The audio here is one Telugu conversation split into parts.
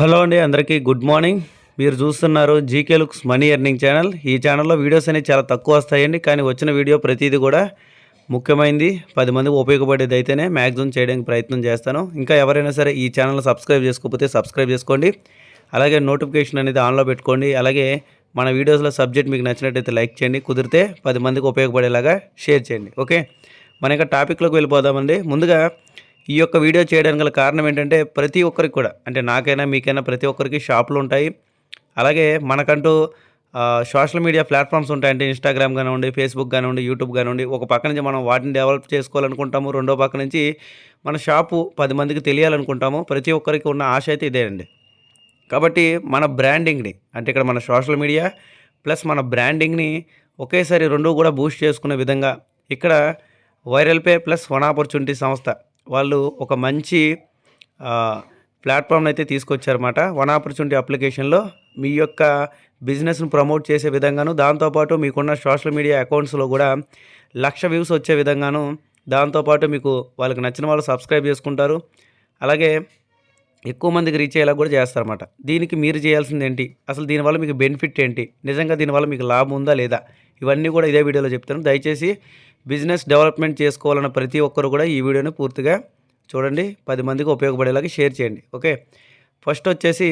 హలో అండి అందరికీ గుడ్ మార్నింగ్. మీరు చూస్తున్నారు GK looks money earning channel. ఈ ఛానల్లో వీడియోస్ అనేవి చాలా తక్కువ వస్తాయండి కానీ వచ్చిన వీడియో ప్రతిదీ కూడా ముఖ్యమైనది పది మందికి ఉపయోగపడేది అయితేనే మ్యాక్సిమం చేయడానికి ప్రయత్నం చేస్తాను. ఇంకా ఎవరైనా సరే ఈ ఛానల్ సబ్స్క్రైబ్ చేసుకోకపోతే సబ్స్క్రైబ్ చేసుకోండి. అలాగే నోటిఫికేషన్ అనేది ఆన్లో పెట్టుకోండి. అలాగే మన వీడియోస్లో సబ్జెక్ట్ మీకు నచ్చినట్టయితే లైక్ చేయండి కుదిరితే పది మందికి ఉపయోగపడేలాగా షేర్ చేయండి. ఓకే? మన యొక్క టాపిక్లోకి వెళ్ళిపోదామండి. ముందుగా ఈ యొక్క వీడియో చేయడానికి గల కారణం ఏంటంటే ప్రతి ఒక్కరికి కూడా అంటే నాకైనా మీకైనా ప్రతి ఒక్కరికి షాపులు ఉంటాయి. అలాగే మనకంటూ సోషల్ మీడియా ప్లాట్ఫామ్స్ ఉంటాయంటే ఇన్స్టాగ్రామ్ కానివ్వండి ఫేస్బుక్ కానివ్వండి యూట్యూబ్ కానివ్వండి ఒక పక్క నుంచి మనం వాటిని డెవలప్ చేసుకోవాలనుకుంటాము రెండో పక్క నుంచి మన షాపు పది మందికి తెలియాలనుకుంటాము. ప్రతి ఒక్కరికి ఉన్న ఆశ అయితే ఇదే అండి. కాబట్టి మన బ్రాండింగ్ని అంటే ఇక్కడ మన సోషల్ మీడియా ప్లస్ మన బ్రాండింగ్ని ఒకేసారి రెండు కూడా బూస్ట్ చేసుకునే విధంగా ఇక్కడ Viral Pay Plus One opportunity సంస్థ వాళ్ళు ఒక మంచి ప్లాట్ఫామ్ అయితే తీసుకొచ్చారన్నమాట. వన్ ఆపర్చునిటీ అప్లికేషన్లో మీ యొక్క బిజినెస్ను ప్రమోట్ చేసే విధంగాను దాంతోపాటు మీకున్న సోషల్ మీడియా అకౌంట్స్లో కూడా లక్ష వ్యూస్ వచ్చే విధంగాను దాంతోపాటు మీకు వాళ్ళకి నచ్చిన వాళ్ళు సబ్స్క్రైబ్ చేసుకుంటారు. అలాగే ఎక్కువ మందికి రీచ్ అయ్యేలా కూడా చేస్తారన్నమాట. దీనికి మీరు చేయాల్సింది ఏంటి? అసలు దీనివల్ల మీకు బెనిఫిట్ ఏంటి? నిజంగా దీనివల్ల మీకు లాభం ఉందా లేదా? ఇవన్నీ కూడా ఇదే వీడియోలో చెప్తాను. దయచేసి బిజినెస్ డెవలప్మెంట్ చేసుకోవాలన్న ప్రతి ఒక్కరు కూడా ఈ వీడియోని పూర్తిగా చూడండి. పది మందికి ఉపయోగపడేలాగా షేర్ చేయండి. ఓకే ఫస్ట్ వచ్చేసి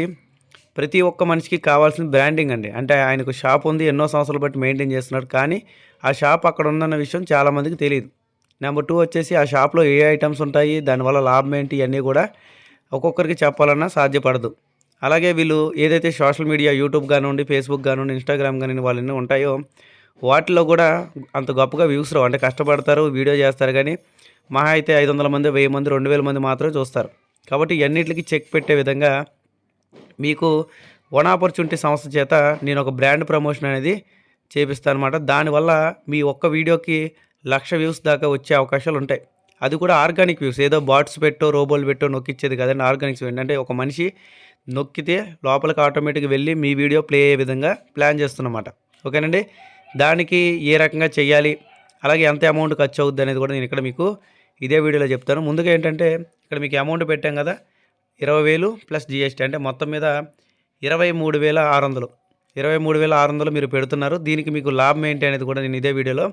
ప్రతి ఒక్క మనిషికి కావాల్సిన బ్రాండింగ్ అండి. అంటే ఆయనకు షాప్ ఉంది ఎన్నో సంవత్సరాలు బట్టి మెయింటైన్ చేస్తున్నాడు. కానీ ఆ షాప్ అక్కడ ఉందన్న విషయం చాలామందికి తెలియదు నెంబర్ టూ వచ్చేసి ఆ షాప్లో ఏ ఐటమ్స్ ఉంటాయి దానివల్ల లాభం ఏంటి ఇవన్నీ కూడా ఒక్కొక్కరికి చెప్పాలన్నా సాధ్యపడదు. అలాగే వీళ్ళు ఏదైతే సోషల్ మీడియా యూట్యూబ్ కానివ్వండి ఫేస్బుక్ కానివ్వండి ఇన్స్టాగ్రామ్ కానివ్వండి వాళ్ళు ఉంటాయో వాటిలో కూడా అంత గొప్పగా వ్యూస్ రావు. అంటే కష్టపడతారు వీడియో చేస్తారు కానీ మహా అయితే ఐదు వందల మంది వెయ్యి మంది రెండు వేల మంది మాత్రమే చూస్తారు. కాబట్టి ఇవన్నిటికి చెక్ పెట్టే విధంగా మీకు వన్ ఆపర్చునిటీ సంస్థ చేత నేను ఒక బ్రాండ్ ప్రమోషన్ అనేది చేపిస్తాను అనమాట దానివల్ల మీ ఒక్క వీడియోకి లక్ష వ్యూస్ దాకా వచ్చే అవకాశాలు ఉంటాయి. అది కూడా ఆర్గానిక్ వ్యూస్. ఏదో బాట్స్ పెట్టో రోబోలు పెట్టో నొక్కిచ్చేది కదండి ఆర్గానిక్స్ ఏంటంటే ఒక మనిషి నొక్కితే లోపలికి ఆటోమేటిక్గా వెళ్ళి మీ వీడియో ప్లే అయ్యే విధంగా ప్లాన్ చేస్తున్నమాట ఓకేనండి? దానికి ఏ రకంగా చేయాలి అలాగే ఎంత అమౌంట్ ఖర్చు అవుద్ది అనేది కూడా నేను ఇక్కడ మీకు ఇదే వీడియోలో చెప్తాను. ముందుగా ఏంటంటే ఇక్కడ మీకు అమౌంట్ పెట్టాం కదా ఇరవై వేలు ప్లస్ జిఎస్టీ. అంటే మొత్తం మీద ఇరవై మూడు వేల ఆరు వందలు. ఇరవై మూడు వేల ఆరు వందలు మీరు పెడుతున్నారు. దీనికి మీకు లాభం ఏంటి అనేది కూడా నేను ఇదే వీడియోలో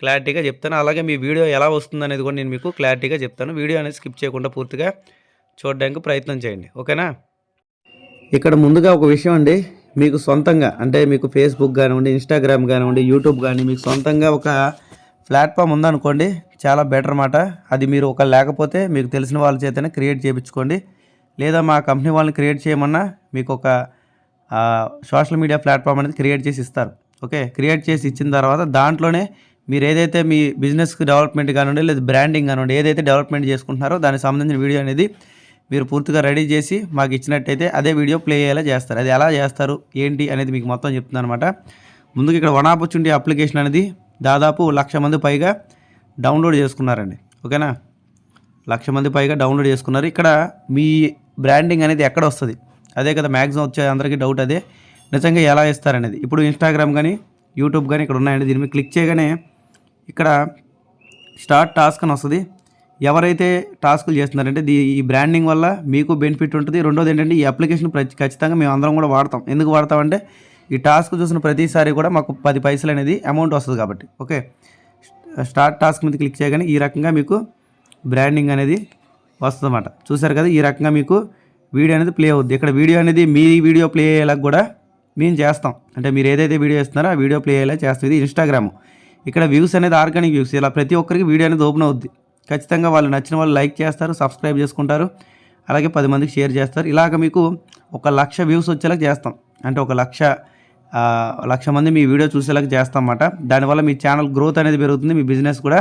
క్లారిటీగా చెప్తాను. అలాగే మీ వీడియో ఎలా వస్తుంది అనేది కూడా నేను మీకు క్లారిటీగా చెప్తాను. వీడియో అనేది స్కిప్ చేయకుండా పూర్తిగా చూడడానికి ప్రయత్నం చేయండి. ఓకేనా? ఇక్కడ ముందుగా ఒక విషయం అండి. మీకు సొంతంగా అంటే మీకు ఫేస్బుక్ కానివ్వండి ఇన్స్టాగ్రామ్ కానివ్వండి యూట్యూబ్ కానీ మీకు సొంతంగా ఒక ప్లాట్ఫామ్ ఉందనుకోండి చాలా బెటర్ మాట. అది మీరు ఒక లేకపోతే మీకు తెలిసిన వాళ్ళ చేతనే క్రియేట్ చేయించుకోండి. లేదా మా కంపెనీ వాళ్ళని క్రియేట్ చేయమన్నా మీకు ఒక సోషల్ మీడియా ప్లాట్ఫామ్ అనేది క్రియేట్ చేసి ఇస్తారు. ఓకే? క్రియేట్ చేసి ఇచ్చిన తర్వాత దాంట్లోనే మీరు ఏదైతే మీ బిజినెస్కి డెవలప్మెంట్ కానివ్వండి లేదా బ్రాండింగ్ కానివ్వండి ఏదైతే డెవలప్మెంట్ చేసుకుంటున్నారో దానికి సంబంధించిన వీడియో అనేది మీరు పూర్తిగా రెడీ చేసి మాకు ఇచ్చినట్టయితే అదే వీడియో ప్లే అయ్యేలా చేస్తారు. అది ఎలా చేస్తారు ఏంటి అనేది మీకు మొత్తం చెప్తున్నాను అనమాట ఇక్కడ వన్ ఆపర్చునిటీ అప్లికేషన్ అనేది దాదాపు లక్ష మంది పైగా డౌన్లోడ్ చేసుకున్నారండి. ఓకేనా? లక్ష మంది పైగా డౌన్లోడ్ చేసుకున్నారు. ఇక్కడ మీ బ్రాండింగ్ అనేది ఎక్కడ వస్తుంది? అదే కదా మ్యాక్సిమం వచ్చే అందరికీ డౌట్ అదే. నిజంగా ఎలా ఇస్తారనేది. ఇప్పుడు ఇన్స్టాగ్రామ్ కానీ యూట్యూబ్ కానీ ఇక్కడ ఉన్నాయండి. దీని మీద క్లిక్ చేయగానే ఇక్కడ స్టార్ట్ టాస్క్ అని వస్తుంది. ఎవరైతే టాస్కులు చేస్తున్నారంటే దీ ఈ బ్రాండింగ్ వల్ల మీకు బెనిఫిట్ ఉంటుంది. రెండోది ఏంటంటే ఈ అప్లికేషన్ ప్రతి ఖచ్చితంగా మేము అందరం కూడా వాడతాం. ఎందుకు వాడతామంటే ఈ టాస్క్ చూసిన ప్రతిసారి కూడా మాకు పది పైసలు అనేది అమౌంట్ వస్తుంది కాబట్టి. ఓకే? స్టార్ట్ టాస్క్ మీద క్లిక్ చేయగానే ఈ రకంగా మీకు బ్రాండింగ్ అనేది వస్తుందన్నమాట. చూసారు కదా? ఈ రకంగా మీకు వీడియో అనేది ప్లే అవుద్ది. ఇక్కడ వీడియో అనేది మీ వీడియో ప్లే అయ్యేలా కూడా మేము చేస్తాం. అంటే మీరు ఏదైతే వీడియో ఇస్తున్నారో ఆ వీడియో ప్లే అయ్యేలా చేస్తాం. ఇది ఇన్స్టాగ్రామ్ ఇక్కడ వ్యూస్ అనేది ఆర్గానిక్ వ్యూస్ ఇలా ప్రతి ఒక్కరికి వీడియో అనేది ఓపెన్ అవుద్ది. ఖచ్చితంగా వాళ్ళు నచ్చిన వాళ్ళు లైక్ చేస్తారు సబ్స్క్రైబ్ చేసుకుంటారు. అలాగే పది మందికి షేర్ చేస్తారు. ఇలాగ మీకు ఒక లక్ష వ్యూస్ వచ్చేలా చేస్తాం. అంటే ఒక లక్ష లక్ష మంది మీ వీడియో చూసేలాగా చేస్తాం అన్నమాట దానివల్ల మీ ఛానల్ గ్రోత్ అనేది పెరుగుతుంది. మీ బిజినెస్ కూడా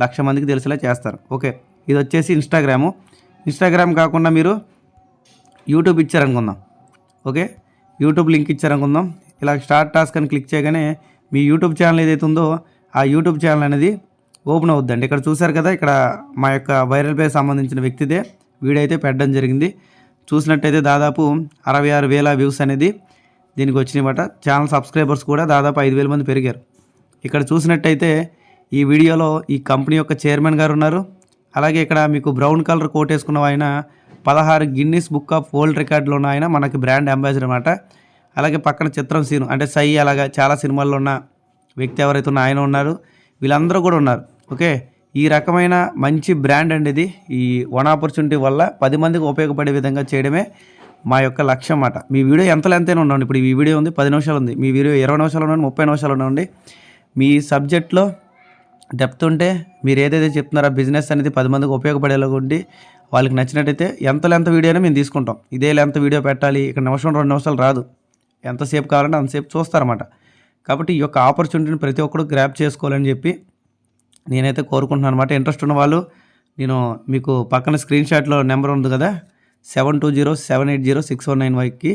లక్ష మందికి తెలిసేలా చేస్తారు. ఓకే. ఇది వచ్చేసి ఇన్స్టాగ్రాము ఇన్స్టాగ్రామ్ కాకుండా మీరు యూట్యూబ్ ఇచ్చారనుకుందాం. ఓకే. యూట్యూబ్ లింక్ ఇచ్చారనుకుందాం. ఇలా స్టార్ట్ టాస్క్ అని క్లిక్ చేయగానే మీ యూట్యూబ్ ఛానల్ ఏదైతే ఉందో ఆ యూట్యూబ్ ఛానల్ అనేది ఓపెన్ అవుద్దండి. ఇక్కడ చూసారు కదా ఇక్కడ మా యొక్క వైరల్ పే సంబంధించిన వ్యక్తిదే. వీడియో అయితే పెట్టడం జరిగింది. చూసినట్టయితే దాదాపు అరవై ఆరు వేల వ్యూస్ అనేది దీనికి వచ్చినాయన్నమాట. ఛానల్ సబ్స్క్రైబర్స్ కూడా దాదాపు ఐదు వేల మంది పెరిగారు. ఇక్కడ చూసినట్టయితే ఈ వీడియోలో ఈ కంపెనీ యొక్క చైర్మన్ గారు ఉన్నారు. అలాగే ఇక్కడ మీకు బ్రౌన్ కలర్ కోట్ వేసుకున్న ఆయన పదహారు గిన్నీస్ బుక్ ఆఫ్ వరల్డ్ రికార్డులో ఉన్న ఆయన మనకి బ్రాండ్ అంబాసిడర్ అనమాట అలాగే పక్కన చిత్రం సీను అంటే సై అలాగా చాలా సినిమాల్లో ఉన్న వ్యక్తి ఎవరైతే ఉన్న ఆయన ఉన్నారు. వీళ్ళందరూ కూడా ఉన్నారు. ఓకే? ఈ రకమైన మంచి బ్రాండ్ అండి ఇది. ఈ వన్ ఆపర్చునిటీ వల్ల పది మందికి ఉపయోగపడే విధంగా చేయడమే మా యొక్క లక్ష్యం అన్నమాట. మీ వీడియో ఎంత లెంతైనా ఉండండి. ఇప్పుడు ఈ వీడియో ఉంది పది నిమిషాలు ఉంది. మీ వీడియో ఇరవై నిమిషాలు ఉండండి ముప్పై నిమిషాలు ఉండండి. మీ సబ్జెక్ట్లో డెప్త్ ఉంటే మీరు ఏదైతే చెప్తున్నారో బిజినెస్ అనేది పది మందికి ఉపయోగపడేలాగా ఉండి వాళ్ళకి నచ్చినట్టయితే ఎంత లెంత వీడియో మేము తీసుకుంటాం. ఇదే లెంత వీడియో పెట్టాలి. ఇక్కడ నిమిషం రెండు నిమిషాలు రాదు. ఎంతసేపు కావాలంటే అంతసేపు చూస్తారన్నమాట. కాబట్టి ఈ యొక్క ఆపర్చునిటీని ప్రతి ఒక్కరు గ్రాప్ చేసుకోవాలని చెప్పి నేనైతే కోరుకుంటున్నాను అనమాట ఇంట్రెస్ట్ ఉన్న వాళ్ళు నేను మీకు పక్కన స్క్రీన్ షాట్లో నెంబర్ ఉంది కదా seven two zero seven eight zero six one nine వైకి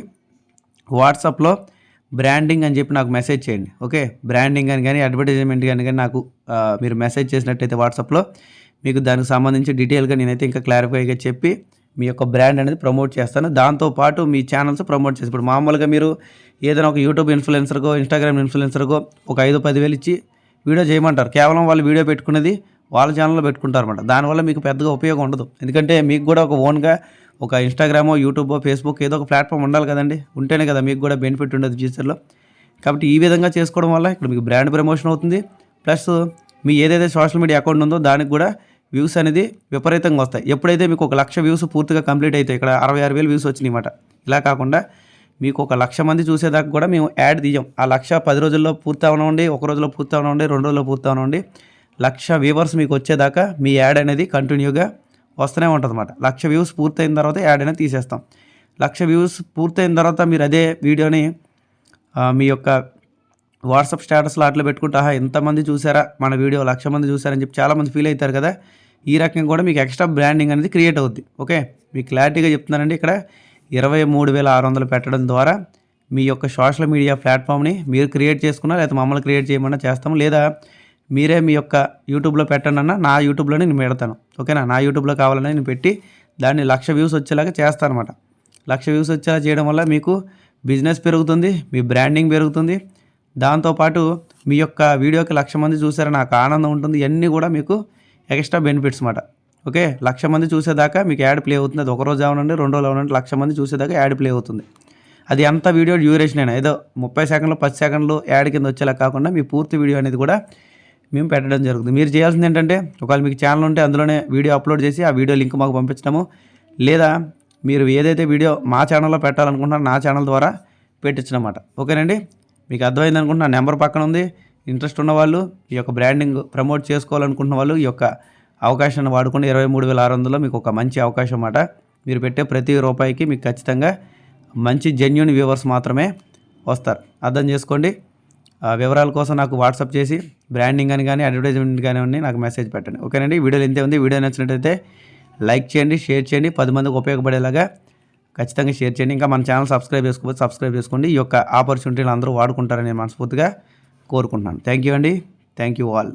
వాట్సాప్లో బ్రాండింగ్ అని చెప్పి నాకు మెసేజ్ చేయండి ఓకే బ్రాండింగ్ అని కానీ అడ్వర్టైజ్మెంట్ కానీ కానీ నాకు మీరు మెసేజ్ చేసినట్టయితే వాట్సాప్లో మీకు దానికి సంబంధించి డీటెయిల్గా నేనైతే ఇంకా క్లారిఫైగా చెప్పి మీ యొక్క బ్రాండ్ అనేది ప్రమోట్ చేస్తాను. దాంతోపాటు మీ ఛానల్స్ ప్రమోట్ చేసి ఇప్పుడు మామూలుగా మీరు ఏదైనా ఒక యూట్యూబ్ ఇన్ఫ్లుయెన్సర్కో ఇన్స్టాగ్రామ్ ఇన్ఫ్లుయెన్సర్కో ఒక ఐదు పదివేలు ఇచ్చి వీడియో చేయమంటారు. కేవలం వాళ్ళు వీడియో పెట్టుకునేది వాళ్ళ ఛానల్లో పెట్టుకుంటారు అనమాట దానివల్ల మీకు పెద్దగా ఉపయోగం ఉండదు. ఎందుకంటే మీకు కూడా ఒక ఓన్గా ఒక ఇన్స్టాగ్రామో యూట్యూబో ఫేస్బుక్ ఏదో ఒక ప్లాట్ఫామ్ ఉండాలి కదండి. ఉంటేనే కదా మీకు కూడా బెనిఫిట్ ఉండదు ఫ్యూచర్లో. కాబట్టి ఈ విధంగా చేసుకోవడం వల్ల ఇక్కడ మీకు బ్రాండ్ ప్రమోషన్ అవుతుంది. ప్లస్ మీ ఏదైతే సోషల్ మీడియా అకౌంట్ ఉందో దానికి కూడా వ్యూస్ అనేది విపరీతంగా వస్తాయి. ఎప్పుడైతే మీకు ఒక లక్ష వ్యూస్ పూర్తిగా కంప్లీట్ అవుతాయి ఇక్కడ అరవై ఆరు వేలు వ్యూస్ వచ్చినాయి అన్నమాట. ఇలా కాకుండా మీకు ఒక లక్ష మంది చూసేదాకా కూడా మేము యాడ్ తీయం. ఆ లక్ష పది రోజుల్లో పూర్తి అవనండి ఒక రోజులో పూర్తి అవనండి రెండు రోజుల్లో పూర్తి అవనండి లక్ష వ్యూవర్స్ మీకు వచ్చేదాకా మీ యాడ్ అనేది కంటిన్యూగా వస్తూనే ఉంటుంది అనమాట లక్ష వ్యూస్ పూర్తయిన తర్వాత యాడ్ అనేది తీసేస్తాం. లక్ష వ్యూస్ పూర్తయిన తర్వాత మీరు అదే వీడియోని మీ యొక్క వాట్సాప్ స్టేటస్లో అట్లా పెట్టుకుంటా "ఆహా, చూసారా? మన వీడియో లక్ష మంది చూసారని చెప్పి చాలామంది ఫీల్ అవుతారు కదా? ఈ రకంగా కూడా మీకు ఎక్స్ట్రా బ్రాండింగ్ అనేది క్రియేట్ అవుద్ది. ఓకే? మీకు క్లారిటీగా చెప్తున్నానండి ఇక్కడ. ఇరవై మూడు వేల ఆరు వందలు పెట్టడం ద్వారా మీ యొక్క సోషల్ మీడియా ప్లాట్ఫామ్ని మీరు క్రియేట్ చేసుకున్నా లేదా మమ్మల్ని క్రియేట్ చేయమన్నా చేస్తాం. లేదా మీరే మీ యొక్క యూట్యూబ్లో పెట్టండి అన్న నా యూట్యూబ్లోనే నేను పెడతాను. ఓకేనా? నా యూట్యూబ్లో కావాలని నేను పెట్టి దాన్ని లక్ష వ్యూస్ వచ్చేలాగా చేస్తాను అనమాట లక్ష వ్యూస్ వచ్చేలా చేయడం వల్ల మీకు బిజినెస్ పెరుగుతుంది మీ బ్రాండింగ్ పెరుగుతుంది. దాంతోపాటు మీ యొక్క వీడియోకి లక్ష మంది చూసారని నాకు ఆనందం ఉంటుంది. ఇవన్నీ కూడా మీకు ఎక్స్ట్రా బెనిఫిట్స్ అన్నమాట ఓకే? లక్ష మంది చూసేదాకా మీకు యాడ్ ప్లే అవుతుంది. అది ఒక రోజు అవనండి రెండు రోజులు అవనండి లక్ష మంది చూసేదాకా యాడ్ ప్లే అవుతుంది. అది ఎంత వీడియో డ్యూరేషన్ అయినా ఏదో ముప్పై సెకండ్లు పది సెకండ్లు యాడ్ కింద వచ్చేలా కాకుండా మీ పూర్తి వీడియో అనేది కూడా మేము పెట్టడం జరుగుతుంది. మీరు చేయాల్సింది ఏంటంటే ఒకవేళ మీకు ఛానల్ ఉంటే అందులోనే వీడియో అప్లోడ్ చేసి ఆ వీడియో లింక్ మాకు పంపించడము. లేదా మీరు ఏదైతే వీడియో మా ఛానల్లో పెట్టాలనుకుంటున్నారో నా ఛానల్ ద్వారా పెట్టించడం అన్నమాట ఓకేనండి? మీకు అర్థమైంది అనుకుంటున్నా? నెంబర్ పక్కన ఉంది. ఇంట్రెస్ట్ ఉన్నవాళ్ళు ఈ యొక్క బ్రాండింగ్ ప్రమోట్ చేసుకోవాలనుకుంటున్న వాళ్ళు ఈ యొక్క అవకాశాన్ని వాడుకుని ఇరవై మూడు వేల ఆరు వందలు మీకు ఒక మంచి అవకాశం అన్నమాట మీరు పెట్టే ప్రతి రూపాయికి మీకు ఖచ్చితంగా మంచి జెన్యున్ వ్యూవర్స్ మాత్రమే వస్తారు. అర్థం చేసుకోండి. ఆ వివరాల కోసం నాకు వాట్సాప్ చేసి బ్రాండింగ్ అని కానీ అడ్వర్టైజ్మెంట్ కానివ్వండి నాకు మెసేజ్ పెట్టండి. ఓకేనండి? వీడియోలు ఇంతే ఉంది. వీడియో నచ్చినట్టయితే లైక్ చేయండి షేర్ చేయండి. పది మందికి ఉపయోగపడేలాగా ఖచ్చితంగా షేర్ చేయండి. ఇంకా మన ఛానల్ సబ్స్క్రైబ్ చేసుకోవచ్చు సబ్స్క్రైబ్ చేసుకోండి. ఈ యొక్క ఆపర్చునిటీలు అందరూ వాడుకుంటారని నేను మనస్ఫూర్తిగా కోరుకుంటున్నాను. థ్యాంక్ యూ అండి. Thank you all.